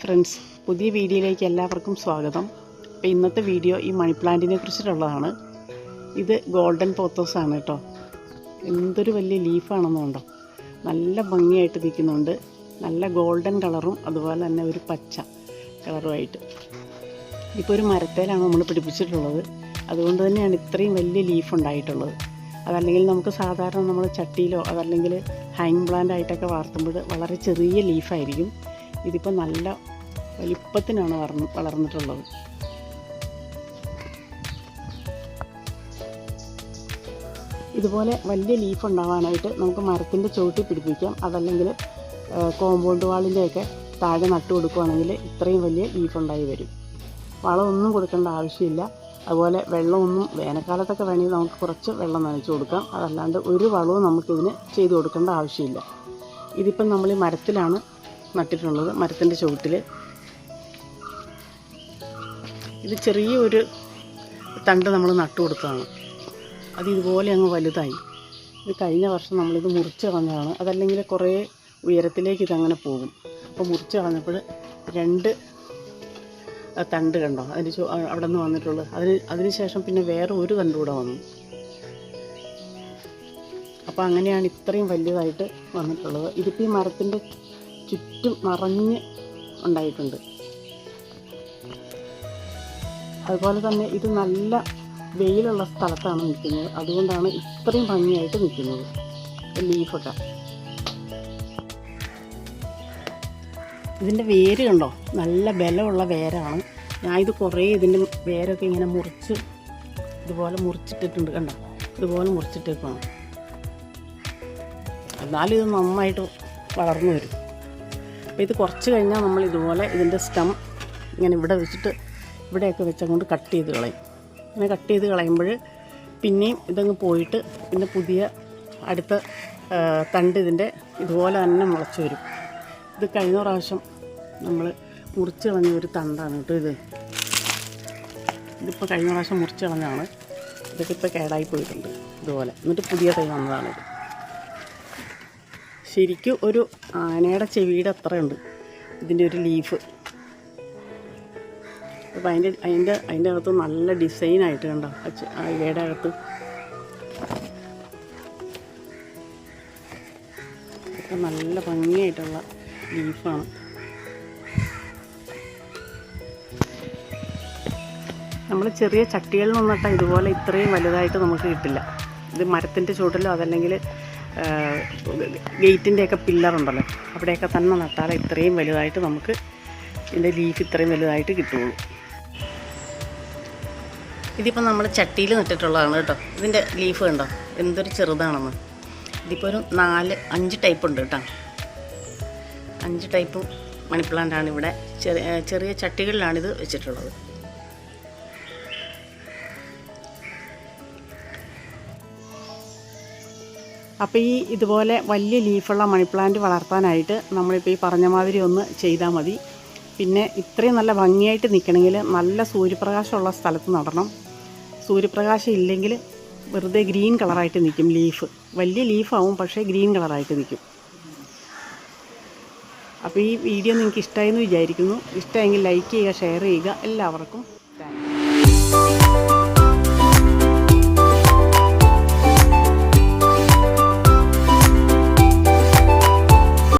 Friends പുതിയ വീഡിയോയിലേക്ക് എല്ലാവർക്കും സ്വാഗതം. അപ്പോൾ ഇന്നത്തെ വീഡിയോ ഈ മണി പ്ലാന്റിനെ കുറിച്ചിട്ടുള്ളതാണ്. ഇത് ഗോൾഡൻ പോത്തോസ് ആണ് കേട്ടോ. എന്തൊരു വലിയ ലീഫാണെന്നുണ്ടോ നല്ല ഭംഗിയായിട്ട് നിൽക്കുന്നുണ്ട്. നല്ല ഗോൾഡൻ കളറും അതുപോലെ തന്നെ ഒരു പച്ച കളറുമായിട്ട്. ഇപ്പോൾ ഒരു മരത്തേലാണ് നമ്മൾ പിടിപ്പിച്ചിട്ടുള്ളത്. അതുകൊണ്ട് തന്നെയാണ് ഇത്രയും വലിയ ലീഫ് ഉണ്ടായിട്ടുള്ളത്. അതല്ലെങ്കിൽ നമുക്ക് സാധാരണ നമ്മൾ ചട്ടിയിലോ അതല്ലെങ്കിൽ ഹാങ് പ്ലാന്റ് ആയിട്ടൊക്കെ വളർത്തുമ്പോൾ വളരെ ചെറിയ ലീഫായിരിക്കും. ഇതിപ്പോൾ നല്ല വലിപ്പത്തിനാണ് വളർന്ന് വളർന്നിട്ടുള്ളത്. ഇതുപോലെ വലിയ ലീഫ് ഉണ്ടാവാനായിട്ട് നമുക്ക് മരത്തിന്റെ ചുവട്ടിൽ പിടിപ്പിക്കാം. അതല്ലെങ്കിൽ കോമ്പൗണ്ട് വാളിന്റെയൊക്കെ താഴെ നട്ടു കൊടുക്കുകയാണെങ്കിൽ ഇത്രയും വലിയ ലീഫ് ഉണ്ടായി വരും. വളമൊന്നും കൊടുക്കേണ്ട ആവശ്യമില്ല. അതുപോലെ വെള്ളമൊന്നും വേനൽക്കാലത്തൊക്കെ വേണമെങ്കിൽ നമുക്ക് കുറച്ച് വെള്ളം നനച്ച് കൊടുക്കാം. അതല്ലാണ്ട് ഒരു വളവും നമുക്കിതിന് ചെയ്ത് കൊടുക്കേണ്ട ആവശ്യമില്ല. ഇതിപ്പം നമ്മൾ ഈ മരത്തിലാണ് നട്ടിട്ടുള്ളത് മരത്തിന്റെ ചുവട്ടിൽ ഇത് ചെറിയൊരു തണ്ട് നമ്മൾ നട്ടു കൊടുത്തതാണ്. അത് ഇതുപോലെ അങ്ങ് വലുതായി. ഇത് കഴിഞ്ഞ വർഷം നമ്മളിത് മുറിച്ച് കളഞ്ഞതാണ്. അതല്ലെങ്കിൽ കുറേ ഉയരത്തിലേക്ക് ഇതങ്ങനെ പോകും. അപ്പോൾ മുറിച്ച് കളഞ്ഞപ്പോൾ രണ്ട് തണ്ട് കണ്ടോ? അതിന് ചോ അവിടെ നിന്ന് വന്നിട്ടുള്ളത്. അതിന് അതിന് ശേഷം പിന്നെ വേറെ ഒരു തണ്ട് കൂടെ വന്നു. അപ്പോൾ അങ്ങനെയാണ് ഇത്രയും വലിയതായിട്ട് വന്നിട്ടുള്ളത്. ഇതിപ്പോൾ ഈ മരത്തിന്റെ ചുറ്റും നിറഞ്ഞ് ഉണ്ടായിട്ടുണ്ട്. അതുപോലെ തന്നെ ഇത് നല്ല വെയിലുള്ള സ്ഥലത്താണ് നിൽക്കുന്നത്. അതുകൊണ്ടാണ് ഇത്രയും ഭംഗിയായിട്ട് നിൽക്കുന്നത് ലീഫൊക്കെ. ഇതിന്റെ വേര് കണ്ടോ? നല്ല ബലമുള്ള വേരാണ്. ഞാൻ ഇത് കുറേ ഇതിന്റെ വേരൊക്കെ ഇങ്ങനെ മുറിച്ച് ഇതുപോലെ മുറിച്ചിട്ടിട്ടുണ്ട് കണ്ടോ? ഇതുപോലെ മുറിച്ചിട്ടേക്കാണ് എന്നാലും ഇത് നന്നായിട്ട് വളർന്നു വരും. അപ്പോൾ ഇത് കുറച്ച് കഴിഞ്ഞാൽ നമ്മൾ ഇതുപോലെ ഇതിന്റെ സ്റ്റം ഇങ്ങനെ ഇവിടെ വെച്ചിട്ട് ഇവിടെയൊക്കെ വെച്ചങ്ങോട്ട് കട്ട് ചെയ്ത് കളയും. ഇങ്ങനെ കട്ട് ചെയ്ത് കളയുമ്പോൾ പിന്നെയും ഇതങ്ങ് പോയിട്ട് പിന്നെ പുതിയ അടുത്ത തണ്ട് ഇതിന്റെ ഇതുപോലെ തന്നെ മുളച്ച് വരും. ഇത് കഴിഞ്ഞ പ്രാവശ്യം നമ്മൾ മുറിച്ച് കളഞ്ഞ ഒരു തണ്ടാണ് കേട്ടോ ഇത്. ഇതിപ്പോൾ കഴിഞ്ഞ പ്രാവശ്യം മുറിച്ച് കളഞ്ഞാണ് ഇതൊക്കെ ഇപ്പോൾ കേടായി പോയിട്ടുണ്ട് ഇതുപോലെ. എന്നിട്ട് പുതിയ തൈ വന്നതാണിത് ശരിക്കും ഒരു ആനയുടെ ചെവിയുടെ അത്രയുണ്ട്. ഇതിന്റെ ഒരു ലീഫ്. അപ്പോൾ അതിന്റെ അതിന്റെ അതിന്റെ അകത്ത് നല്ല ഡിസൈനായിട്ട് കണ്ടോ? ആ ഇവയുടെ അകത്ത്. നല്ല ഭംഗിയായിട്ടുള്ള ലീഫാണ്. നമ്മൾ ചെറിയ ചട്ടികളിൽ നിന്നിട്ടാൽ ഇതുപോലെ ഇത്രയും വലുതായിട്ട് നമുക്ക് കിട്ടില്ല. ഇത് മരത്തിന്റെ ചുവട്ടിലോ അതല്ലെങ്കിൽ ഗേറ്റിന്റെയൊക്കെ പില്ലറുണ്ടല്ലോ അവിടെയൊക്കെ തന്നെ നട്ടാൽ ഇത്രയും വലുതായിട്ട് നമുക്ക് ഇതിന്റെ ലീഫ് ഇത്രയും വലുതായിട്ട് കിട്ടുള്ളൂ. ഇതിപ്പോൾ നമ്മൾ ചട്ടിയിൽ നട്ടിട്ടുള്ളതാണ് കേട്ടോ. ഇതിന്റെ ലീഫ് കണ്ടോ? എന്തൊരു ചെറുതാണെന്ന്. ഇതിപ്പോൾ ഒരു നാല് അഞ്ച് ടൈപ്പ് ഉണ്ട് കേട്ടോ. അഞ്ച് ടൈപ്പ് മണിപ്ലാന്റാണ് ഇവിടെ. ചെറിയ ചെറിയ ചട്ടികളിലാണിത് വെച്ചിട്ടുള്ളത്. അപ്പോൾ ഈ ഇതുപോലെ വലിയ ലീഫുള്ള മണി പ്ലാന്റ് വളർത്താനായിട്ട് നമ്മളിപ്പോൾ ഈ പറഞ്ഞ മാതിരി ഒന്ന് ചെയ്താൽ മതി. പിന്നെ ഇത്രയും നല്ല ഭംഗിയായിട്ട് നിൽക്കണമെങ്കിൽ നല്ല സൂര്യപ്രകാശമുള്ള സ്ഥലത്ത് നടണം. സൂര്യപ്രകാശം ഇല്ലെങ്കിൽ വെറുതെ ഗ്രീൻ കളറായിട്ട് നിൽക്കും ലീഫ്. വലിയ ലീഫാവും പക്ഷേ ഗ്രീൻ കളറായിട്ട് നിൽക്കും അപ്പോൾ ഈ വീഡിയോ നിങ്ങൾക്ക് ഇഷ്ടമായി എന്ന് വിചാരിക്കുന്നു. ഇഷ്ടമെങ്കിൽ ലൈക്ക് ചെയ്യുക ഷെയർ ചെയ്യുക. എല്ലാവർക്കും